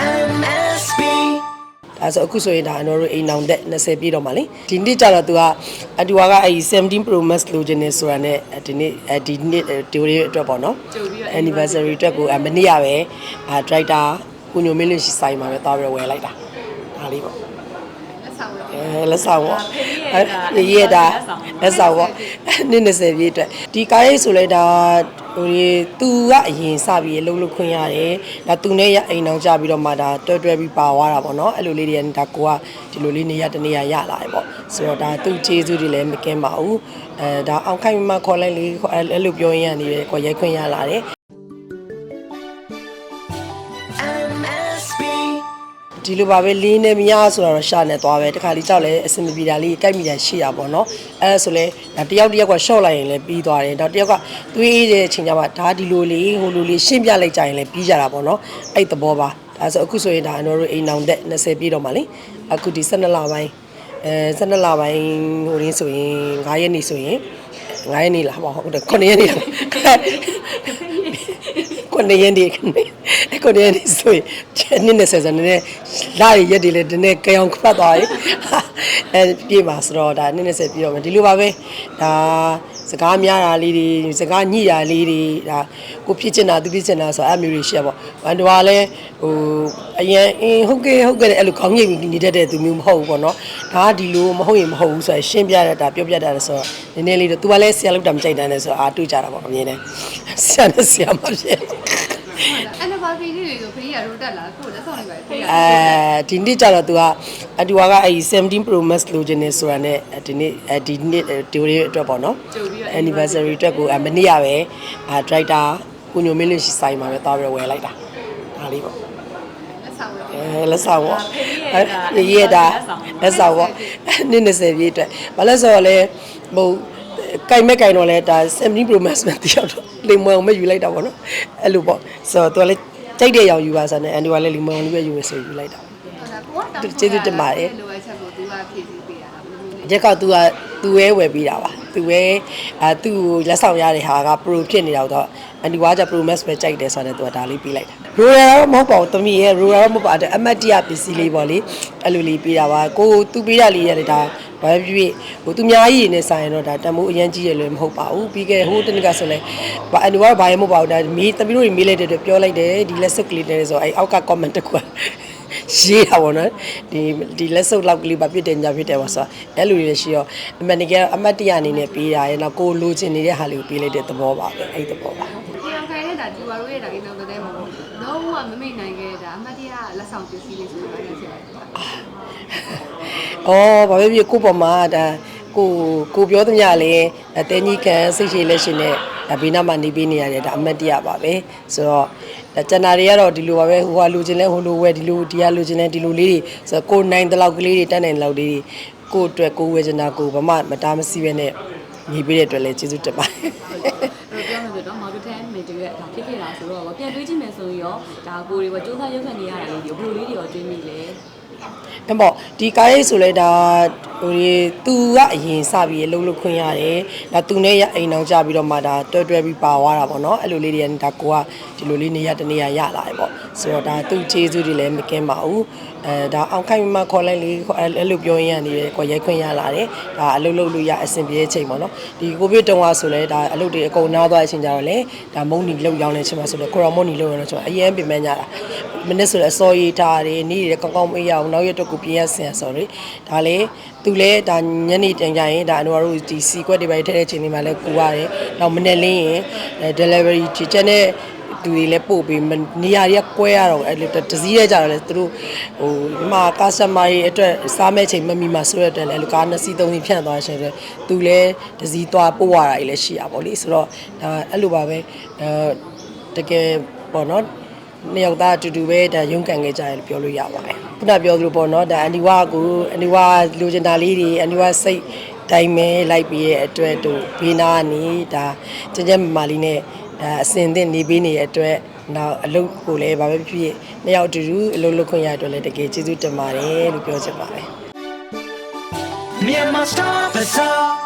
MSB ဒါဆိုအခုဆိုရင်ဒါကျွန်တော်တို့အိမ်အောင်သက်20ပြည့်တော့မှာလေဒီနေ့ကျတော့ तू ကအတူကအဲ့17 Pro Max လိုချင်နေဆိုတာနဲ့ဒီနေ့ဒီနေ့ဒီလိုအတွက်ပေါ့နော် anniversary အတွက်ကိုမနေ့ရပဲအာ director ကိုညိုမင်းလေးရှိဆိုင်မှာပဲသွားပြီးဝယ်လိုက်တာဒါလေးပေါ့အဲလက်ဆောင်ပေါ့အဲရရတာလက်ဆောင်ပေါ့နေ့20ပြည့်အတွက်ဒီကားရေးဆိုလဲဒါ ဟိုဒီသူကအရင်စပြီးလှုပ်လှုပ်ခွင့်ရတယ်ဒါသူနဲ့ရအိမ်အောင်ကြပြီးတော့မှဒါတွဲတွဲပြီးပါသွားတာပေါ့နော်အဲ့လိုလေးတွေဒါကိုကဒီလိုလေးနေရတနေရရလာတယ်ပေါ့ဆိုတော့ဒါသူ့ကျေးဇူးတွေလည်းမကင်းပါဘူးအဲဒါအောင်ခိုင်မခေါ်လိုက်လေအဲ့လိုပြောရင်းရနေတယ်ကိုရိုက်ခွင့်ရလာတယ် ဒီလိုပါပဲလေးနဲ့မရဆိုတော့ရှာနေသွားပဲတခါလေးကြောက်လဲအစင်မပြေတာလေးကြိုက်မိတာရှိတာပေါ့နော်အဲဒါဆိုလဲဒါတယောက်တယောက်ကရှော့လိုက်ရင်လည်းပြီးသွားတယ်တော့တယောက်ကတွေးတဲ့အချိန်ကျမှဒါဒီလိုလေးဟိုလိုလေးရှင်းပြလိုက်ကြရင်လည်းပြီးကြတာပေါ့နော်အဲ့သဘောပါဒါဆိုအခုဆိုရင်ဒါကျွန်တော်တို့အိမ်အောင်သက်20ပြည့်တော့မှာလေအခုဒီ12လပိုင်းအဲ12လပိုင်းဟိုရင်းဆိုရင်9ရက်နေ့ဆိုရင်9ရက်နေ့လားဟုတ်တယ်9ရက်နေ့လားကိုနေရင်ဒီကိုနေ ရင်ဒီဆိုရင်နည်းနည်းဆယ်ဆယ်နည်းနည်းလာရရက်တွေလည်းဒီနေ့ကြောင်ခတ်သွားပြီအဲပြေးပါဆိုတော့ဒါနည်းနည်းဆယ်ပြီးတော့မယ်ဒီလိုပါပဲဒါစကားများတာလေးတွေစကားညှိတာလေးတွေဒါကိုဖြစ်ချင်တာသူဖြစ်ချင်တာဆိုအဲ့မျိုးတွေရှိရပေါ့ဘန်တော်ကလည်းဟိုအရင်အင်းဟုတ်ကဲ့ဟုတ်ကဲ့အဲ့လိုခေါင်းငိတ်ပြီးနေတတ်တဲ့သူမျိုးမဟုတ်ဘူးပေါ့နော်ဒါကဒီလိုမဟုတ်ရင်မဟုတ်ဘူးဆိုရရှင်းပြရတာပြောပြတာဆိုတော့နည်းနည်းလေးတော့ तू ကလည်းဆရာလောက်တာမကြိုက်တယ်ဆိုတော့အာတွေ့ကြတာပေါ့အမြင်နဲ့ဆရာနဲ့ဆရာမဖြစ် အဲ့နဘာဖီလေးတွေဆိုဖေးရရိုးတက်လာကိုလက်ဆောင်လိုက်ပါဖေးရအဲဒီနေ့ကျတော့ तू ကအတူကအဲ့17 Pro Max လိုချင်နေဆိုတာနဲ့ဒီနေ့ဒီနေ့ဒီလိုအတွက်ပေါ့နော် anniversary အတွက်ကိုမနေ့ရပဲအာ director ကိုညိုမင်းလေးရှိဆိုင်မှာပဲသွားပြီးဝယ်လိုက်တာဒါလေးပေါ့လက်ဆောင်လိုက်အဲလက်ဆောင်ပေါ့အဲရရတာလက်ဆောင်ပေါ့နေ့20ပြည့်အတွက်ဘာလဲဆိုတော့လေဟို ကြိုင်မဲ့ကြိုင်တော့လဲဒါ17 Pro Max နဲ့တယောက်တော့လိမ္မောင်မယူလိုက်တာပေါ့နော်အဲ့လိုပေါ့ဆိုတော့ तू လည်းကြိုက်တဲ့ရောင်ယူပါဆိုနဲ့အန်ဒီကလည်းလိမ္မောင်လေးပဲယူရဆိုယူလိုက်တာကိုကတောင်းလိုအပ်ချက်ကိုသူကဖြည့်ဆည်းပေးရတာဘယ်လိုလဲရက်က तू က သူပဲဝယ်ပေးတာပါသူပဲအဲသူ့ကိုလက်ဆောင်ရတဲ့ဟာက pro ဖြစ်နေတော့တော့ anti watch pro max ပဲကြိုက်တယ်ဆိုတော့သူကဒါလေးပေးလိုက်တာ rural တော့မဟုတ်ပါဘူးတမီးရဲ့ rural တော့မဟုတ်ပါဘူးအမတ်တရပစ္စည်းလေးပေါ့လေအဲ့လိုလေးပေးတာပါကိုသူပေးတာလေးရတယ်ဒါဘာဖြစ်ဖြစ်ဟိုသူများကြီးနေဆိုင်တော့ဒါတမိုးအရင်ကြီးရလည်းမဟုတ်ပါဘူးပြီးခဲ့ဟိုတနေ့ကဆိုလဲဘာ anti watch ဘာရမဟုတ်ပါဘူးဒါမီးတမီးတို့တွေမေးလိုက်တဲ့အတွက်ပြောလိုက်တယ်ဒီလက်စုပ်ကလေးတည်းဆိုတော့အဲ့အောက်က comment တစ်ခု ရေးတာပေါ့နော်ဒီဒီလက်စုပ်လောက်ကလေးပါပြစ်တယ်ညာပြစ်တယ်ပေါ့ဆိုတော့အဲ့လိုတွေလည်းရှိရောအမှန်တကယ်အမတ်တရအနေနဲ့ပေးတာရဲ့နောက်ကိုလိုချင်နေတဲ့ဟာလေးကိုပေးလိုက်တဲ့သဘောပါပဲအဲ့ဒီသဘောပါဒီအောင်ခိုင်နေတာဒီဝါရိုးရဲ့ဒါကိန်းတော့တဲ့မှာပေါ့လုံးဝမမိတ်နိုင်ခဲ့တာအမတ်တရလက်ဆောင်ပစ္စည်းလေးဆိုတော့လည်းဖြစ်ပါတယ်။အော်ဘာပဲဖြစ်ကိုယ့်ပေါ်မှာဒါကိုကိုပြောသမျှလည်းအတဲကြီးခံစိတ်ရှိလက်ရှင်နဲ့ ဒါဘေးနားမှာနေပေးနေရတယ်ဒါအမတ်တရပါပဲ။ဆိုတော့ဒါကျန်တာတွေကတော့ဒီလိုပါပဲဟိုကလိုချင်လဲဟိုလိုဝဲဒီလိုဒီကလိုချင်လဲဒီလိုလေးတွေဆိုတော့ကိုနိုင်တဲ့လောက်ကလေးတွေတက်နိုင်တဲ့လောက်လေးတွေကိုအတွက်ကိုဝဲချင်တာကိုဘာမှမတားမဆီးပဲနဲ့ညီပေးတဲ့အတွက်လည်းကျေးဇူးတင်ပါတယ်။အဲ့တော့ပြောမယ်ဆိုတော့ marketing manager ရဲ့ဒါဖြစ်ခဲ့တာ ဆိုတော့ပြန်တွေးကြည့်မယ်ဆိုရင်ရောဒါကိုတွေရောစူးစမ်းရုပ်ခံနေရတာလေးဒီဘယ်လိုလေးတွေရောတွေးမိလဲအဲ့ပေါ့ဒီကားရေးဆိုလဲဒါဟိုဒီသူကအရင်စပြီးလှုပ်လှုပ်ခွင့်ရတယ်ဒါသူနဲ့ရအိမ်အောင်ကြပြီးတော့မှဒါတွဲတွဲပြီးပါသွားတာပေါ့နော်အဲ့လိုလေးတွေဒါကိုကဒီလိုလေးနေရတနေရရလာတယ်ပေါ့ ဆိုတော့ဒါသူ့ကျေးဇူးတွေလည်းမကင်းပါဘူးအဲဒါအောင်ခိုင်မခေါ်လိုက်လေအဲ့လိုပြောရင်းရနေတယ်ကိုရိုက်ခွင့်ရလာတယ်ဒါအလုပ်လုပ်လို့ရအဆင်ပြေတဲ့အချိန်ပေါ့နော်ဒီကိုဗစ်တုန်းကဆိုလဲဒါအလုပ်တွေအကုန်နားသွားတဲ့အချိန်ကြတော့လေဒါမုံနီလောက်ရောင်းနေချိန်မှာဆိုလဲကိုရောမုံနီလောက်ရောင်းနေချိန်မှာအရင်ပြင်ပန်းကြတာမနစ်ဆိုလဲအစော်ရေးထားတယ်နေ့တွေကောင်းကောင်းမေးရအောင်နောက်ရက်တော့ကိုပြင်ရဆင်ရဆိုတော့ဒါလေသူလဲဒါညနေတန်ကြရင်ဒါအနော်တို့ဒီစီကွက်တွေပဲထည့်တဲ့ချိန်တွေမှာလဲကူရတယ်နောက်မနေ့လင်းရင် delivery ချစ်တဲ့ သူတွေလည်းပို့ပြီးနေရာတွေကကွဲရတော့အဲ့လိုတစည်းရဲကြတော့လေသူတို့ဟိုဒီမှာ customer တွေအတွက်စားမဲ့ချိန်မမီမှာဆိုရတဲ့လည်းအဲ့လိုကားနှစ်စီးသုံးစီးဖြန့်သွားရှင်ဆိုသူလည်းတစည်းသွားပို့ရတာကြီးလည်းရှိရပါဘောလေဆိုတော့ဒါအဲ့လိုပါပဲအဲတကယ်ပေါ့နော်နှစ်ယောက်သားအတူတူပဲဒါရုန်းကန်ခဲ့ကြတယ်လို့ပြောလို့ရပါတယ်ခုနပြောသလိုပေါ့နော်ဒါအန်ဒီဝါကိုအန်ဒီဝါလိုချင်တာလေးတွေအန်ဒီဝါစိတ်တိုင်းမဲလိုက်ပြီးရဲ့အတွက်တို့ဘေးနာကနေဒါကျန်းကျန်းမာမာလေးနဲ့ ဒါအစင်သင့်နေပေးနေတဲ့အတွက်နောက်အလုပ်ကိုလည်းဗာပဲဖြစ်ဖြစ်နှစ်ယောက်အတူတူအလုပ်လုပ်ခွင့်ရတဲ့အတွက်လည်းတကယ်ကျေးဇူးတင်ပါတယ်လို့ပြောချင်ပါတယ် Myanmar Star Bazaar